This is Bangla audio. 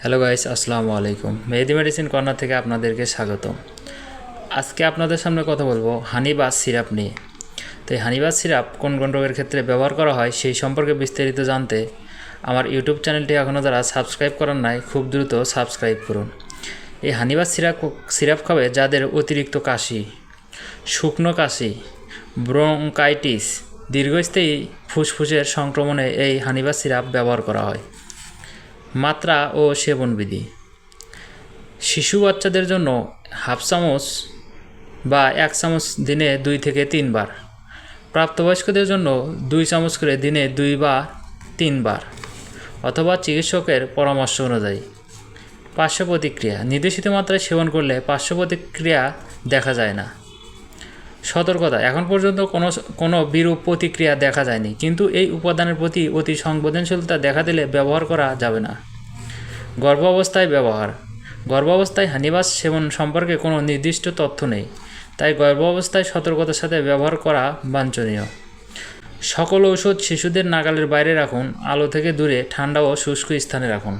হ্যালো গাইস আসসালামু আলাইকুম মেহেদি মেডিসিন কর্নার থেকে আপনাদেরকে স্বাগতম। আজকে আপনাদের সামনে কথা বলব হানিবাস সিরাপ নিয়ে। তো এই হানিবাস সিরাপ কোন কোন রোগের ক্ষেত্রে ব্যবহার করা হয় সেই সম্পর্কে বিস্তারিত জানতে আমার ইউটিউব চ্যানেলটি এখনও যারা সাবস্ক্রাইব করার নাই, খুব দ্রুত সাবস্ক্রাইব করুন। এই হানিবাস সিরাপ সিরাপ খাবে যাদের অতিরিক্ত কাশি, শুকনো কাশি ব্রঙ্কাইটিস দীর্ঘস্থায়ী ফুসফুসের সংক্রমণে এই হানিবাস সিরাপ ব্যবহার করা হয়। মাত্রা ও সেবনবিধি শিশু বাচ্চাদের জন্য হাফ চামচ বা এক চামচ দিনে দুই থেকে তিনবার। প্রাপ্তবয়স্কদের জন্য দুই চামচ করে দিনে দুই বা তিনবার, অথবা চিকিৎসকের পরামর্শ অনুযায়ী। পার্শ্ব প্রতিক্রিয়া। নির্দেশিত মাত্রায় সেবন করলে পার্শ্ব প্রতিক্রিয়া দেখা যায় না। সতর্কতা। এখন পর্যন্ত কোনো কোনো বিরূপ প্রতিক্রিয়া দেখা যায়নি। কিন্তু এই উপাদানের প্রতি অতি সংবেদনশীলতা দেখা দিলে ব্যবহার করা যাবে না। গর্ভাবস্থায় ব্যবহার। গর্ভাবস্থায় হানিবাস সেবন সম্পর্কে কোনো নির্দিষ্ট তথ্য নেই। তাই গর্ভাবস্থায় সতর্কতার সাথে ব্যবহার করা বাঞ্ছনীয়। সকল ঔষধ শিশুদের নাগালের বাইরে রাখুন। আলো থেকে দূরে, ঠান্ডা ও শুষ্ক স্থানে রাখুন।